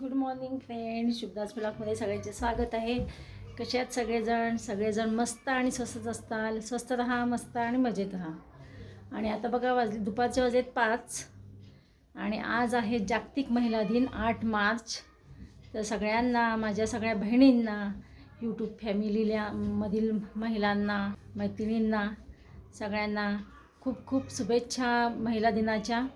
Good morning friend शुभदास ब्लॉकमध्ये सगळ्यांचे स्वागत आहे. कसे आहेत सगळेजण? सगळेजण मस्त आणि स्वस्तच असताल. स्वस्त राहा मस्त आणि मजेत राहा. आणि आता बघा वाजले दुपारचे वाजलेत पाच. आणि आज आहे जागतिक महिला दिन आठ मार्च. तर सगळ्यांना माझ्या सगळ्या बहिणींना यूट्यूब फॅमिलीला मधील महिलांना मैत्रिणींना सगळ्यांना खूप खूप शुभेच्छा महिला दिनाच्या.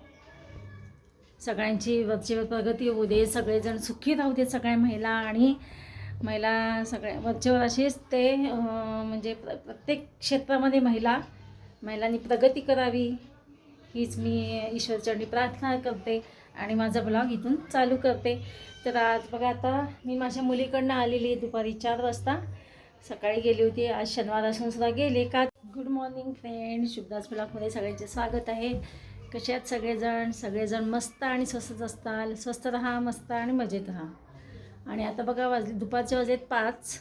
सगळ्यांची वरचेवर प्रगती होऊ दे सगळेजण सुखी राहू दे सगळ्या महिला आणि महिला सगळ्या वरचेवर असेच ते म्हणजे प्र प्रत्येक क्षेत्रामध्ये महिला महिलांनी प्रगती करावी. हीच मी ईश्वरचरणी प्रार्थना करते आणि माझा ब्लॉग इथून चालू करते. तर आज बघा आता मी माझ्या मुलीकडनं आलेली आहे दुपारी चार वाजता. सकाळी गेली होती आज शनिवार असून सुद्धा गेले का? गुड मॉर्निंग फ्रेंड शुभदास ब्लॉगमध्ये सगळ्यांचे स्वागत आहे. कसे आहेत सगळेजण सगळेजण मस्त आणि स्वस्तच असताल स्वस्त राहा मस्त आणि मजेत राहा. आणि आता बघा वाजले दुपारचे वाजलेत पाच.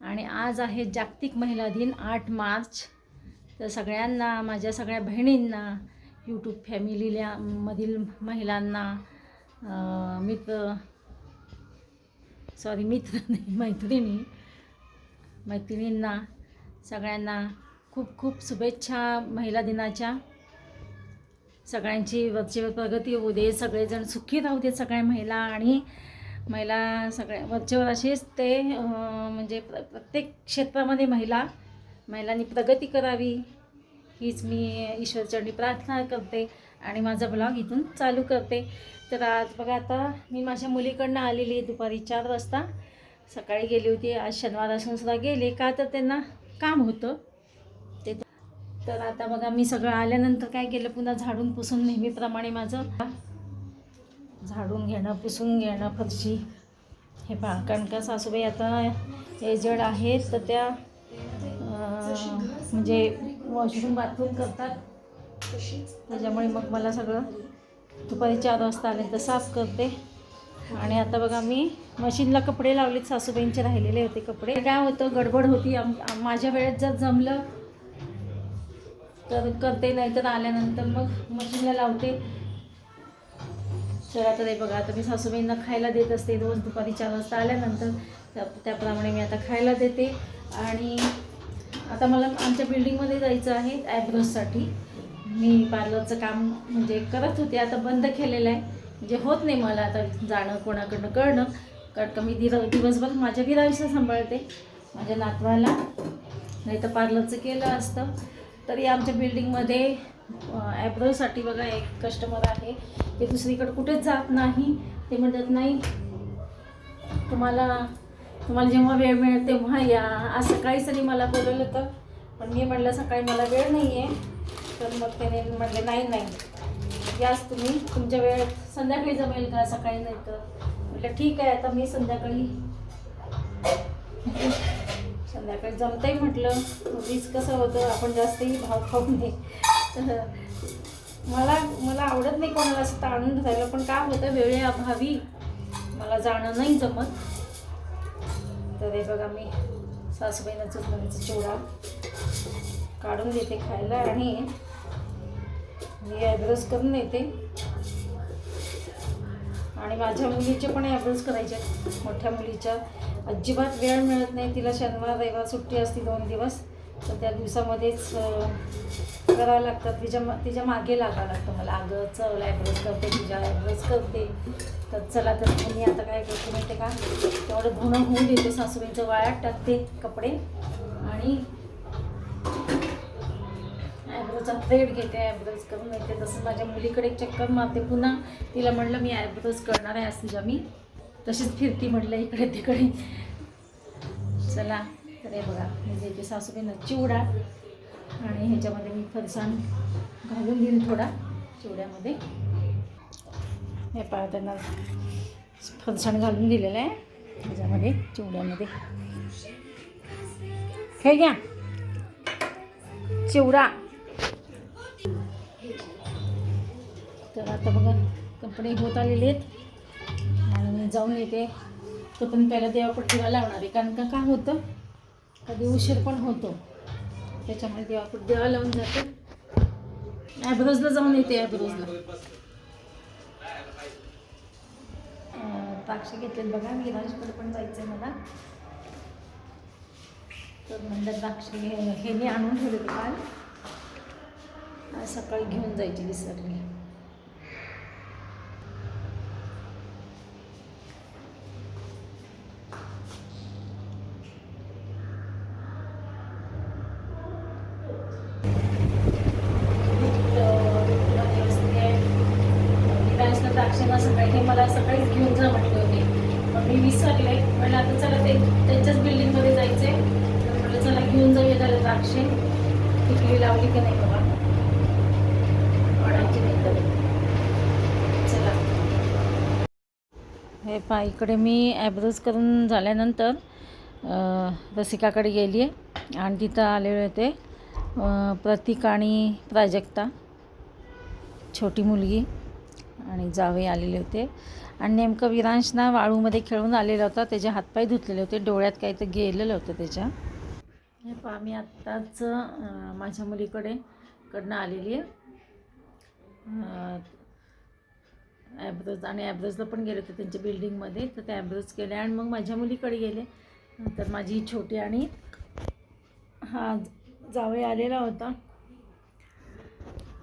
आणि आज आहे जागतिक महिला दिन आठ मार्च. तर सगळ्यांना माझ्या सगळ्या बहिणींना यूट्यूब फॅमिलीला मधील महिलांना मित्र सॉरी मित्र नाही मैत्रिणी मैत्रिणींना सगळ्यांना खूप खूप शुभेच्छा महिला दिनाच्या. सगळ्यांची वरची प्रगती होऊ दे सगळेजण सुखी राहू दे सगळ्या महिला आणि महिला सगळ्या वरचेवर असेच ते म्हणजे प्र प्रत्येक क्षेत्रामध्ये महिला महिलांनी प्रगती करावी हीच मी ईश्वरचरणी प्रार्थना करते आणि माझा ब्लॉग इथून चालू करते. तर आज बघा आता मी माझ्या मुलीकडनं आलेली आहे दुपारी चार वाजता. सकाळी गेली होती आज शनिवार असून सुद्धा गेले का तर त्यांना काम होतं. तर आता बघा मी सगळं आल्यानंतर काय केलं? पुन्हा झाडून पुसून नेहमीप्रमाणे माझं झाडून घेणं पुसून घेणं फरशी. हे पहा कारण का सासूबाई आता एजड आहेत तर त्या म्हणजे वॉशरूम बाथरूम करतात. त्याच्यामुळे मग मला सगळं दुपारी चार वाजता आले तर साफ करते. आणि आता बघा मी मशीनला कपडे लावलेत सासूबाईंचे राहिलेले होते कपडे. काय होतं गडबड होती. आम- माझ्या वेळेत जर जमलं तर करते नाही तर आल्यानंतर मग मशीनला लावते. तर आता ते बघा आता मी सासूबाईंना खायला देत असते रोज दुपारी चार वाजता आल्यानंतर. त्या त्याप्रमाणे मी आता खायला देते. आणि आता मला आमच्या बिल्डिंगमध्ये जायचं आहे ॲब्रोजसाठी मी पार्लरचं काम म्हणजे करत होते आता बंद केलेलं आहे. म्हणजे होत नाही मला आता जाणं कोणाकडनं कळणं. कारण का मी दिर दिवसभर माझ्या विराविषय सांभाळते माझ्या नातवाला. नाही तर पार्लरचं केलं असतं. तरी आमच्या बिल्डिंगमध्ये ॲब्रोसाठी बघा एक कस्टमर आहे. ते दुसरीकडे कुठेच जात नाही. ते म्हणतात नाही तुम्हाला तुम्हाला जेव्हा वेळ मिळेल तेव्हा या. आज सकाळी तरी मला बोलवलं होतं. पण मी म्हटलं सकाळी मला वेळ नाही आहे तर मग त्याने म्हटले नाही नाही. याच तुम्ही तुमच्या वेळेत संध्याकाळी जमेल का? सकाळी नाही तर. म्हटलं ठीक आहे आता मी संध्याकाळी संध्याकाळी जमतंय म्हटलं वीज कसं होतं आपण जास्तही भाव खाऊ नये. तर मला मला आवडत नाही कोणाला असं ताणून धरायला पण काय होतं वेळेअभावी मला जाणं नाही जमत. तर हे बघा मी सासूबाईनं चुकण्याचा चिवडा काढून देते खायला आणि मी ॲब्रोज करून येते आणि माझ्या मुलीचे पण ॲब्रोज करायचे आहेत. मोठ्या मुलीच्या. अजिबात वेळ मिळत नाही. तिला शनिवार रविवार सुट्टी असते दोन दिवस. तर त्या दिवसामध्येच करावं लागतात. तिच्या तिच्यामागे लागावं लागतं. मला अगं चल ॲड्रेस करते तुझ्या ॲड्रेस करते. तर चला तर मी आता काय करते माहिती का? तेवढं धुणं होऊन देते सासूबाईंचं. वाळ्यात टाकते कपडे आणि ॲब्रोचा थ्रेड घेते ॲब्रोज करून येते तसं माझ्या मुलीकडे एक चक्कर मारते पुन्हा. तिला म्हणलं मी ॲब्रोज करणार आहे आज तिच्या मी. तशीच फिरती म्हटलं इकडे तिकडे. चला तर हे बघा म्हणजे देते सासूबाईंना चिवडा आणि ह्याच्यामध्ये मी फरसाण घालून घेईन थोडा चिवड्यामध्ये. हे पहा त्यांना फरसाण घालून दिलेलं आहे. ह्याच्यामध्ये चिवड्यामध्ये. हे घ्या. चिवडा. तर आता बघा कपडे होत आलेले आहेत. जाऊन येते. तो पण पहिला देवापट्टीला लावणार आहे. कारण का काय होतं? कधी उशीर पण होतो. त्याच्यामुळे देवापट देवा लावून जाते. ॲब्रोजला जाऊन येते ॲब्रोजला द्राक्ष घेतले बघा. विराजकडे पण जायचं आहे मला. तर म्हणलं द्राक्ष हे हेने आणून ठेवले काल. सकाळी घेऊन जायची विसरली विराजला द्राक्षाला सकाळी हे मला सकाळीच घेऊन जा म्हटले होते. मग मी विसरले. पण आता चला ते त्यांच्याच बिल्डिंगमध्ये जायचे तर म्हटलं चला घेऊन जाऊया त्याला द्राक्षे. टिकली लावली की नाही बाबा? वाढायची नाही तर चला. हे पा इकडे मी ॲब्रोज करून झाल्यानंतर रसिकाकडे गेली आहे आणि तिथं आलेले होते प्रतीक आणि प्राजक्ता. छोटी मुलगी. आणि जावे आलेले होते. आणि नेमकं विरांश ना वाळूमध्ये खेळून आलेला होता. त्याचे हातपाय धुतलेले होते. डोळ्यात काही तर गेलेलं होतं त्याच्या. हे पहा मी आत्ताच माझ्या मुलीकडे कडनं आलेली आहे. ॲब्रोज आणि ॲब्रोजला पण गेले होते त्यांच्या बिल्डिंगमध्ये. तर ते ॲब्रोज केले आणि मग माझ्या मुलीकडे गेले. तर माझी छोटी आणि हा जावे आलेला होता.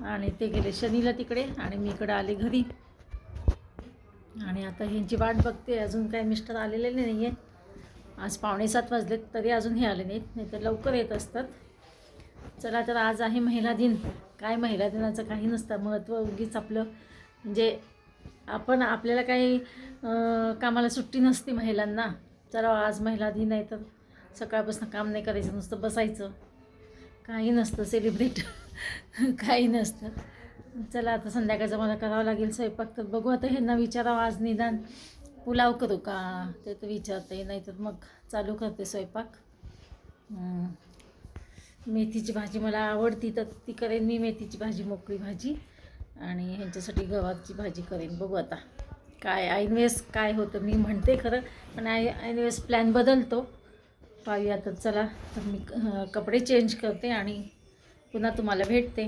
आणि ते गेले शनीला तिकडे आणि मी इकडे आले घरी. आणि आता ह्यांची वाट बघते अजून काय मिस्टर आलेले नाही आहेत आज पावणे सात वाजलेत तरी अजून हे आले नाहीत नाही तर लवकर येत असतात. चला तर आज आहे महिला दिन. काय महिला दिनाचं काही नसतं महत्त्व उगीच आपलं. म्हणजे आपण आपल्याला काही कामाला सुट्टी नसते महिलांना. चला आज महिला दिन आहे तर सकाळपासून काम नाही करायचं नुसतं बसायचं. काही नसतं सेलिब्रेट काही नसतं. चला आता संध्याकाळचं मला करावं लागेल स्वयंपाक तर बघू आता ह्यांना विचारावं आज निदान. पुलाव करू का? ते तर विचारते नाही तर मग चालू करते स्वयंपाक. मेथीची भाजी मला आवडती तर ती करेन मी मेथीची भाजी मोकळी भाजी. आणि ह्यांच्यासाठी गव्हाची भाजी करेन. बघू आता काय ऐनवेळेस काय होतं मी म्हणते खरं पण आय ऐनवेळेस प्लॅन बदलतो. पाहूया तर चला. तर मी कपडे चेंज करते आणि पुन्हा तुम्हाला भेटते.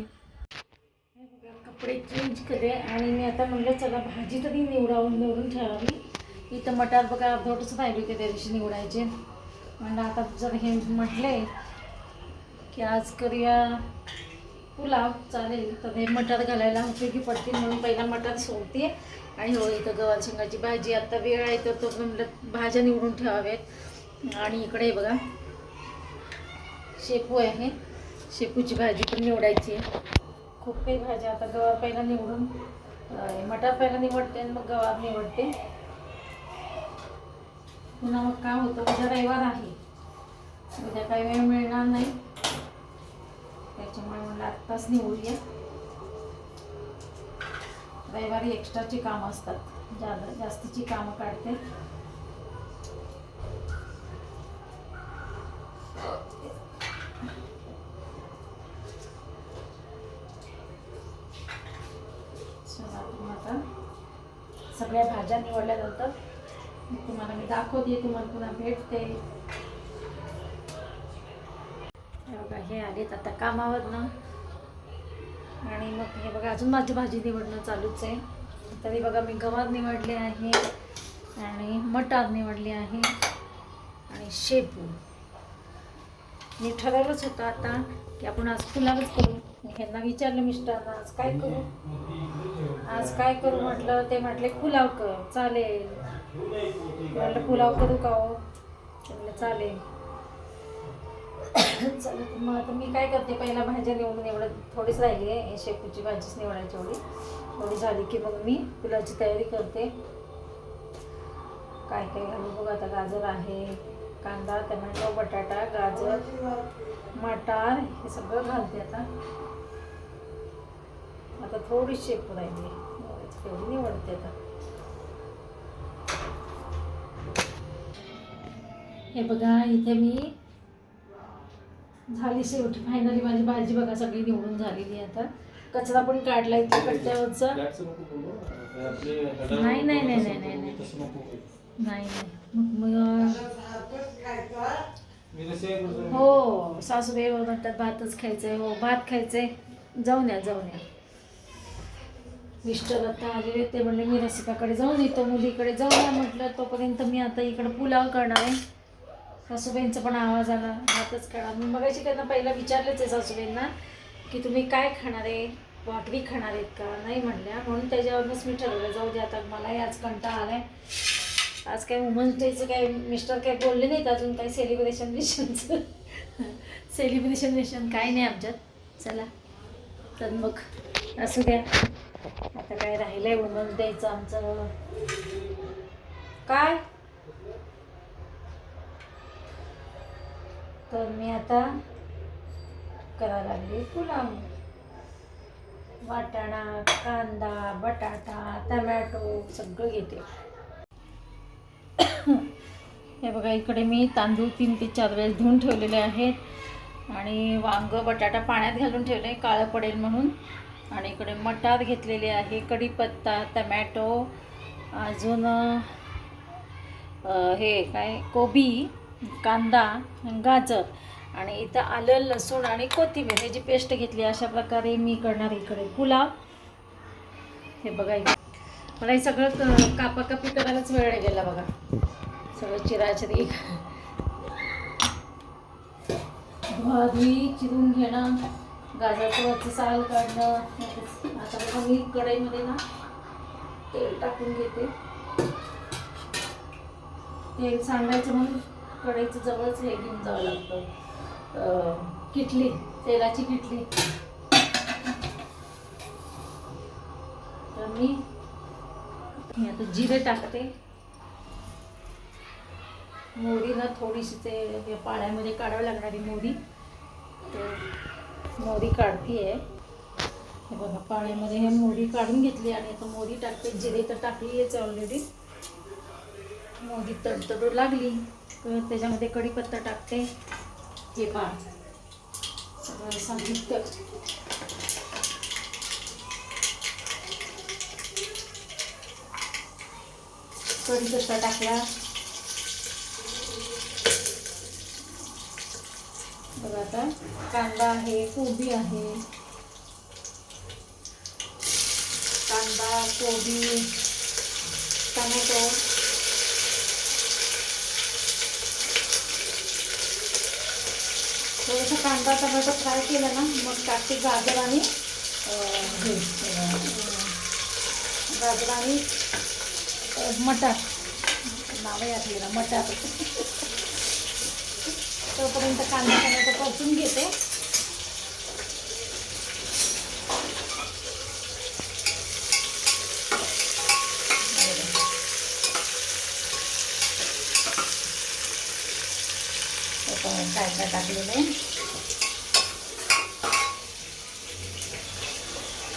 कपडे चेंज करे आणि मी आता म्हणलं चला भाजी तरी निवडावून निवडून ठेवावी. इथं मटार बघा अर्धवटच राहिली होते त्या दिवशी निवडायचे. म्हणलं आता जर हे म्हटले की आज करूया पुलाव चालेल. तर हे मटार घालायला उपयोगी पडतील म्हणून पहिला मटार सोडते. आणि हो इथं गव्हार शेंगाची भाजी आता वेळ आहे तर तो म्हणलं भाज्या निवडून ठेवाव्यात. आणि इकडे बघा शेपू आहे. शेपूची भाजी पण निवडायची. आहे खूप काही भाज्या आता गवार पहिला निवडून मटार पहिला निवडते आणि मग गवार निवडते. पुन्हा मग काय होतं उद्या रविवार आहे. उद्या काही वेळ मिळणार नाही. त्याच्यामुळे म्हणलं आत्ताच निवडूया. रविवारी एक्स्ट्राची कामं असतात. जा जास्तीची कामं काढते चला मग आता सगळ्या भाज्या निवडल्यानंतर मग तुम्हाला मी दाखवते तुम्हाला पुन्हा भेटते हे बघा हे आलेत आता कामावरनं. आणि मग हे बघा अजून माझी भाजी निवडणं चालूच आहे. तरी बघा मी गवार निवडले आहे आणि मटार निवडले आहे आणि शेपू. मी ठरवलंच होतं आता की आपण आज पुलावच करू. मी ह्यांना विचारलं मिस्टरांना आज काय करू? आज काय करू? म्हटलं. ते म्हटले फुलाव कर. चालेल. म्हटलं पुलाव करू का हो? म्हटलं चालेल. चला मग आता मी काय करते पहिला भाज्या निवडून एवढं थोडीच राहिली आहे. शेपूची भाजीच निवडायची एवढी. थोडी झाली की मग मी पुलावची तयारी करते. काय काय घालू बघ आता गाजर आहे कांदा टमॅटो बटाटा गाजर मटार हे सगळं घालते आता. आता थोडी शेपू राहिली तेवढी निवडते आता. हे बघा इथे मी झाली शेवटी फायनली माझी भाजी बघा सगळी निवडून झालेली आहे आता. कचरा पण काढला इथे कट्ट्यावरचा. नाही नाही नाही नाही नाही नाही. नाही मग हो सासूबाई म्हणतात भातच खायचंय हो भात खायचंय. जाऊन या जाऊन या. मिस्टर आता आलेले ते म्हणले मी रसिकाकडे जाऊन येतो मुलीकडे जाऊया म्हटलं तोपर्यंत मी आता इकडे पुलाव करणार आहे. सासूबाईंचा पण आवाज आला भातच खाणार मी मगाशी त्यांना पहिला विचारलेच आहे सासूबाईंना की तुम्ही काय खाणार आहे? भाकरी खाणार आहेत का? नाही म्हणल्या. म्हणून त्याच्यावरूनच मी ठरवलं जाऊ दे आता मलाही आज कंटाळा आला आहे आज काय वुमन्स डेचं काय मिस्टर काय बोलले नाहीत अजून काही सेलिब्रेशन विशनचं सेलिब्रेशन विशन काय नाही आमच्यात. चला तर मग असू द्या. आता काय राहिलं आहे वुमन्स डेचं आमचं. काय? तर मी आता करा लागली पुलाव. वाटाणा कांदा बटाटा टमॅटो सगळं घेते. हे बघा इकडे मी तांदूळ तीन ते चार वेळेस धुवून ठेवलेले आहेत. आणि वांग बटाटा पाण्यात घालून ठेवले काळं पडेल म्हणून. आणि इकडे मटार घेतलेले आहे कढीपत्ता टमॅटो अजून हे काय कोबी. कांदा गाजर आणि इथं आलं लसूण आणि कोथिंबीर. ह्याची पेस्ट घेतली अशा प्रकारे मी करणार इकडे पुलाव. हे बघा मला हे सगळं कापाकापी करायलाच वेळ गेला बघा. सगळं चिराचिरी भाजी चिरून घेणं गाजराचं वरचं साल काढणं. आता बघा मी कढईमध्ये ना तेल टाकून घेते. तेल सांडायचं म्हणून कढईचं जवळच हे घेऊन जावं लागतं. किटली तेलाची किटली. तर मी आता जिरे टाकते. मोहरी ना थोडीशी ते पाळ्यामध्ये काढावं काढावी लागणारी मोहरी. तर मोहरी काढते आहे हे बघा पाण्यामध्ये हे मोहरी काढून घेतली आणि आता मोहरी टाकते. जिरे तर टाकली आहेच ऑलरेडी मोहरी तडतडू लागली. तर त्याच्यामध्ये कढीपत्ता टाकते. हे पहा. सगळं साहित्य कढीपत्ता टाकला. बघा आता कांदा आहे कोबी आहे. कांदा कोबी टमॅटो. थोडंसं कांदा टमाटो फ्राय केला ना मग टाकते गाजर आणि हे गाजर आणि मटार. नावही आठवलं ना मटार. तोपर्यंत कांदा टमाटो परतून घेते. तोपर्यंत टाकलेलं आहे.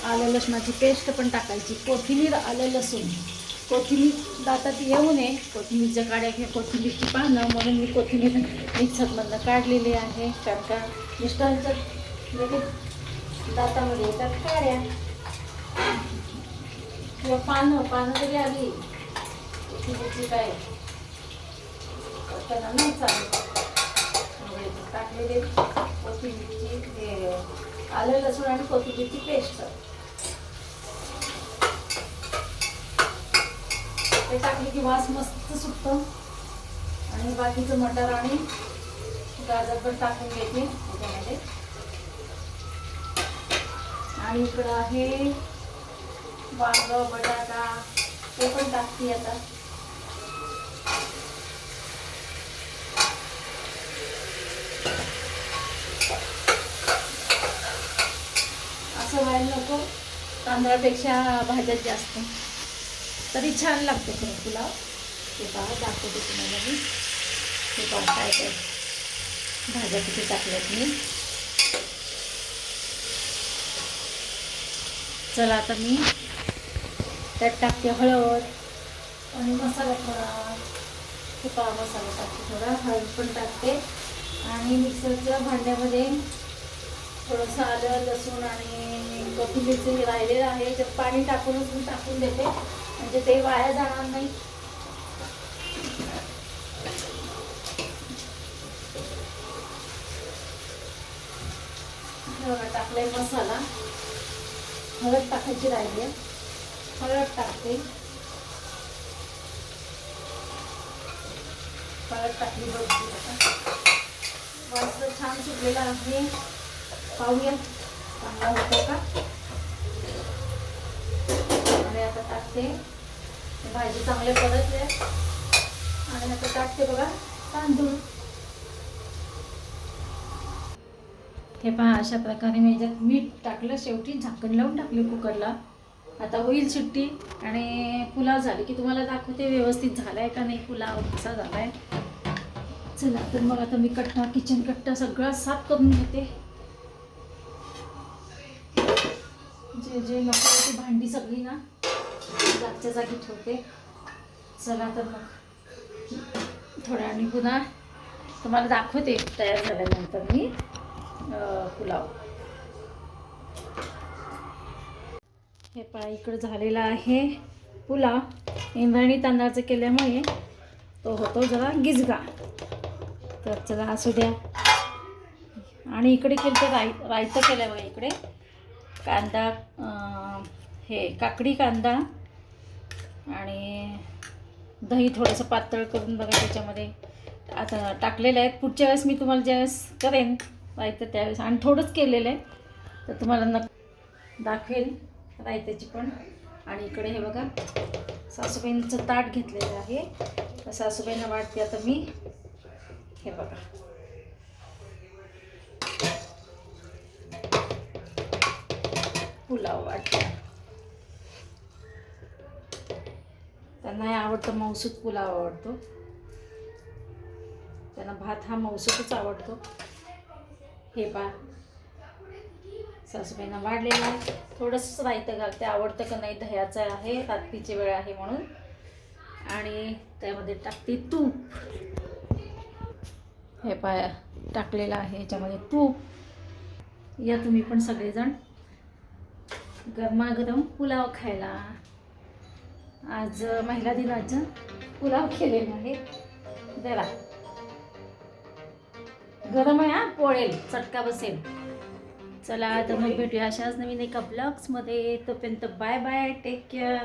आलं लसणाची पेस्ट पण टाकायची. कोथिंबीर आलं लसूण. कोथिंबीर दातात येऊ नये. कोथिंबीरच्या काड्या घ्या. कोथिंबीरची पानं. म्हणून मी कोथिंबीर मिक्सरमधनं काढलेली आहे. कारण का मिस्टरांच्या लगेच दातामध्ये येतात काड्या. किंवा पानं. पानं जरी आली कोथिंबीरची काय? त्यांना नाही चालत टाकलेले कोथिंबीरची हे आलं लसूण आणि कोथिंबीरची पेस्ट ते टाकली की वास मस्त सुटतो. आणि बाकीचं मटार आणि गाजर पण टाकून घेते त्याच्यामध्ये. आणि इकडं आहे वांग बटाटा ते पण टाकते आता असं व्हायला नको. तांदळापेक्षा भाज्यात जास्त. तरी छान लागते खरं पुलाव ते पहा दाखवते तुम्हाला मी. ते पहा काय काय. भाज्या किती टाकल्यात मी. चला आता मी त्यात टाकते हळद आणि मसाला थोडा. हे पहा मसाला टाकते थोडा. हळद पण टाकते. आणि मिक्सरच्या भांड्यामध्ये थोडंसं आलं लसूण आणि कोथिंबीरचं हे राहिलेलं आहे. ते पाणी टाकूनच मी टाकून देते. म्हणजे ते वाया जाणार नाही. टाकलाय मसाला. हळद टाकायची राहिली आहे. हळद टाकते. हळद टाकली बघते आता मस्त छान सुकलेला आहे. पाहूया. चांगला होतो का? आणि आता टाकते. भाजी चांगले परतले आणि आता टाकते बघा तांदूळ. हे पहा अशा प्रकारे मी याच्यात मीठ टाकलं शेवटी झाकण लावून टाकले कुकरला. आता होईल सुट्टी आणि पुलाव झाले की तुम्हाला दाखवते व्यवस्थित झालाय का नाही पुलाव कसा झालाय. चला तर मग आता मी कट्टा किचन कट्टा सगळा साफ करून घेते. जे जे नको ती भांडी सगळी ना जागच्या जागी ठेवते. चला तर मग. थोड्या आणि पुन्हा तुम्हाला दाखवते तयार झाल्यानंतर मी पुलाव. हे पहा इकडं झालेला आहे पुलाव. इंद्रायणी तांदळाचं केल्यामुळे तो होतो जरा गिजगा. तर चला असू द्या. आणि इकडे केलं तर राय रायतं केल्यामुळे इकडे. कांदा हे काकडी कांदा आणि दही थोडंसं पातळ करून बघा त्याच्यामध्ये. आता टाकलेलं आहे. पुढच्या वेळेस मी तुम्हाला ज्यावेळेस करेन रायतं त्यावेळेस. आणि थोडंच केलेलं आहे. तर तुम्हाला न दाखवेल रायत्याची पण. आणि इकडे हे बघा सासूबाईंचं ताट घेतलेलं आहे. तर सासूबाईंना वाटते आता मी हे बघा. पुलाव वाटला. त्यांना आवडतं मौसूद पुलाव आवडतो. त्यांना भात हा मौसूदच आवडतो. हे पा सासूबाईंना वाढलेलं आहे. थोडंसंच रायतं घालते. आवडतं का नाही दह्याचं आहे. रात्रीची वेळ आहे म्हणून. आणि त्यामध्ये टाकते तूप. हे पाय टाकलेलं आहे. याच्यामध्ये तूप. या तुम्ही पण सगळेजण गरमागरम पुलाव खायला. आज महिला दिनाचं पुलाव केलेला आहे. जरा. गरम आहे हा? पोळेल चटका बसेल. चला तर मग भेटूया अशाच नवीन एका ब्लॉग्समध्ये तोपर्यंत बाय बाय टेक केअर